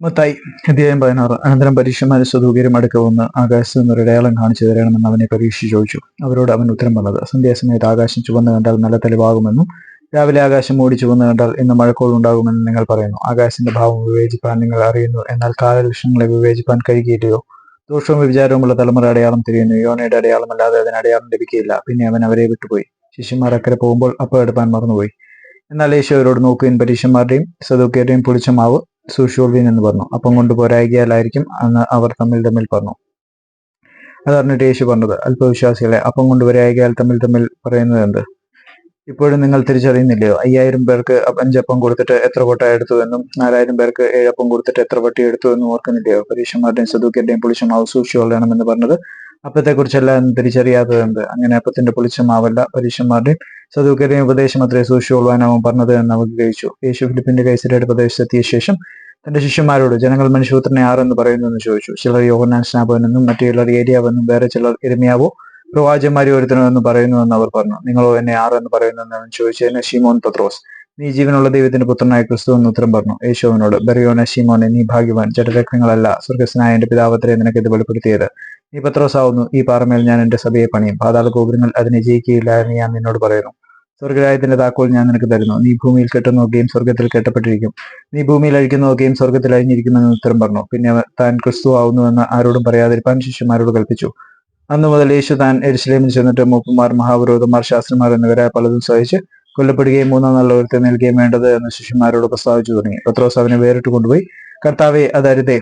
മത്തായി അധ്യായം പതിനാറ്. അനന്തരം പരീക്ഷമാരെ സ്വതൂകരും അടുക്ക വന്ന് ആകാശത്ത് നിന്ന് ഒരു അടയാളം കാണിച്ചു തരണമെന്ന് അവനെ പരീക്ഷ ചോദിച്ചു. അവരോട് അവൻ ഉത്തരം പറഞ്ഞത് സന്ധ്യാസമയത്ത് ആകാശം ചുവന്ന് കണ്ടാൽ നല്ല തെളിവാകുമെന്നും രാവിലെ ആകാശം മൂടി ചുവന്ന് കണ്ടാൽ ഇന്ന് മഴക്കോൾ ഉണ്ടാകുമെന്നും നിങ്ങൾ പറയുന്നു. ആകാശത്തിന്റെ ഭാവം വിവേചിപ്പാൻ നിങ്ങൾ അറിയുന്നു എന്നാൽ കാലലക്ഷണങ്ങളെ വിവേചിപ്പാൻ കഴിയുകയില്ലയോ? ദോഷവും വിചാരവുമുള്ള തലമുറ അടയാളം തിരിയുന്നു. യോനയുടെ അടയാളമല്ലാതെ അതിന് അടയാളം ലഭിക്കില്ല പിന്നെ അവൻ അവരെ വിട്ടുപോയി. ശിഷ്യന്മാർ അക്കരെ പോകുമ്പോൾ അപ്പം എടുപ്പാൻ മറന്നുപോയി. എന്നാൽ യേശു അവരോട് നോക്കുകയും പരീക്ഷന്മാരുടെയും സദുക്കരുടെയും പുളിച്ച മാവ് സൂക്ഷിച്ചോൾവീൻ എന്ന് പറഞ്ഞു. അപ്പം കൊണ്ട് പോരായികയാലായിരിക്കും എന്ന് അവർ തമ്മിൽ തമ്മിൽ പറഞ്ഞു. അതറിഞ്ഞിട്ട് യേശു പറഞ്ഞത്. അല്പവിശ്വാസികളെ അപ്പം കൊണ്ട് പോരായികയാൽ തമ്മിൽ തമ്മിൽ പറയുന്നത് എന്ത്? ഇപ്പോഴും നിങ്ങൾ തിരിച്ചറിയുന്നില്ലയോ? അയ്യായിരം പേർക്ക് അഞ്ചപ്പം കൊടുത്തിട്ട് എത്ര കൊട്ട എടുത്തു എന്നും നാലായിരം പേർക്ക് ഏഴപ്പം കൊടുത്തിട്ട് എത്ര വട്ടി എടുത്തു എന്നും ഓർക്കുന്നില്ലയോ? പരീക്ഷന്മാരുടെയും സദൂക്കരുടെയും പുളിച്ചമാവ് മാവ് സൂക്ഷിച്ചു കൊള്ളണമെന്ന് പറഞ്ഞത് അപ്പത്തെക്കുറിച്ചല്ല എന്ന് തിരിച്ചറിയാത്തത് എന്ത്? അങ്ങനെ അപ്പത്തിന്റെ പുളിച്ചമാവല്ല പരീക്ഷന്മാരുടെയും സദൂക്കരുടെയും ഉപദേശം അത്രേ സൂക്ഷിച്ചുകൊള്ളുവാൻ പറഞ്ഞത് എന്ന് അവർ ഗ്രഹിച്ചു യേശു ഫിലിപ്പിന്റെ കൈസരയുടെ പ്രദേശത്തെത്തിയ ശേഷം തന്റെ ശിഷ്യന്മാരോട് ജനങ്ങൾ മനുഷ്യപുത്രനെ ആരെന്ന് പറയുന്നു എന്ന് ചോദിച്ചു. ചിലർ യോഹന്നാൻ സ്നാപകനെന്നും മറ്റു ചിലർ ഏരിയാവെന്നും വേറെ ചിലർ ഇരമിയാവോ എന്ന് പറയുന്നു എന്ന് അവർ പറഞ്ഞു. നിങ്ങളോ എന്നെ ആരെന്ന് പറയുന്നു എന്ന് ചോദിച്ചതിന് ഷിമോൻ പത്രോസ്. നീ ജീവനുള്ള ദൈവത്തിന്റെ പുത്രനായ ക്രിസ്തു എന്ന് ഉത്തരം പറഞ്ഞു. യേശുവിനോട് ബെറിയോനെ ഷിമോനെ നീ ഭാഗ്യവാൻ. ജഡരക്തങ്ങളല്ല സ്വർഗസ്നായ എന്റെ പിതാവത്രയെ നിനക്ക് ഇത് വെളിപ്പെടുത്തിയത്. നീ പത്രോസ് ആവുന്നു ഈ പാറമേൽ ഞാൻ എന്റെ സഭയെ പണിയും. പാതാള ഗോപുരങ്ങൾ അതിനെ ജയിക്കുകയില്ല എന്ന് ഞാൻ നിന്നോട് പറയുന്നു. സ്വർഗരായത്തിന്റെ താക്കോൽ ഞാൻ നിനക്ക് തരുന്നു. നീ ഭൂമിയിൽ കെട്ടുന്ന കെട്ടുന്നൊക്കെയും സ്വർഗത്തിൽ കെട്ടപ്പെട്ടിരിക്കും. നീ ഭൂമിയിൽ അഴിക്കുന്ന അഴിക്കുന്നതൊക്കെയും സ്വർഗത്തിൽ അഴിഞ്ഞിരിക്കുമെന്ന് ഉത്തരം പറഞ്ഞു. പിന്നെ താൻ ക്രിസ്തു ആവുന്നുവെന്ന് ആരോടും പറയാതിരിക്കാൻ ശിഷ്യന്മാരോട് കൽപ്പിച്ചു. അന്നു മുതൽ യേശു താൻ എരുസലേമിൽ ചെന്നിട്ട് മൂപ്പന്മാർ മഹാപുരോഹിതന്മാർ ശാസ്ത്രന്മാർ എന്നിവരെ പലതും സഹിച്ച് കൊല്ലപ്പെടുകയും മൂന്നാം നാൾ ഒരുത്തെ നൽകുകയും വേണ്ടത് എന്ന് ശിഷ്യന്മാരോട് പ്രസ്താവിച്ചു തുടങ്ങി. പത്രോസ് അവനെ വേറിട്ട് കൊണ്ടുപോയി. കർത്താവെ അതരുതേ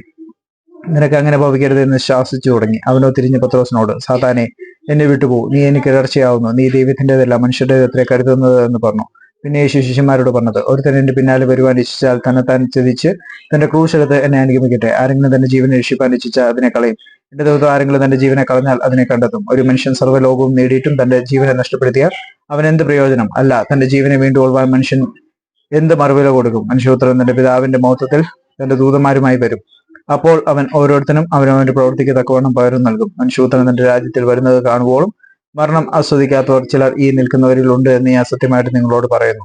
നിനക്ക് അങ്ങനെ ഭവിക്കരുത് എന്ന് ശാസിച്ചു തുടങ്ങി. അവനോ തിരിഞ്ഞ പത്രോസിനോട് സാത്താനെ എന്നെ വിട്ടുപോകും നീ എനിക്ക് ഇടർച്ചയാവുന്നു നീ ദൈവത്തിന്റെതല്ല മനുഷ്യരുടെ എത്ര കരുതുന്നത് എന്ന് പറഞ്ഞു. പിന്നെ യേശു ശിഷ്യന്മാരോട് പറഞ്ഞത് ഒരുത്തൻ എന്റെ പിന്നാലെ വരുവാൻ ഇച്ഛിച്ചാൽ തന്നെ താൻ ചതിച്ച് തന്റെ ക്രൂശെടുത്ത് എന്നെ അനുഗമിക്കട്ടെ. ആരെങ്കിലും തന്റെ ജീവനെ രക്ഷിപ്പാൻ ഇച്ഛിച്ചാൽ അതിനെ കളയും. എന്റെ ദൈവം ആരെങ്കിലും തന്റെ ജീവനെ കളഞ്ഞാൽ അതിനെ കണ്ടെത്തും. ഒരു മനുഷ്യൻ സർവലോകവും നേടിയിട്ടും തന്റെ ജീവനെ നഷ്ടപ്പെടുത്തിയാൽ അവൻ എന്ത് പ്രയോജനം? അല്ല തന്റെ ജീവനെ വീണ്ടും മനുഷ്യൻ എന്ത് മറുവില കൊടുക്കും? മനുഷ്യപുത്രൻ തന്റെ പിതാവിന്റെ മൗത്വത്തിൽ തന്റെ ദൂതന്മാരുമായി വരും. അപ്പോൾ അവൻ ഓരോരുത്തരും അവനവന്റെ പ്രവൃത്തിക്ക് തക്കവണ്ണം പകരം നൽകും. മനുഷ്യപുത്രൻ തന്റെ രാജ്യത്തിൽ വരുന്നത് കാണുമ്പോഴും മരണം ആസ്വദിക്കാത്തവർ ചിലർ ഈ നിൽക്കുന്നവരിൽ ഉണ്ട് എന്ന് ഞാൻ സത്യമായിട്ട് നിങ്ങളോട് പറയുന്നു.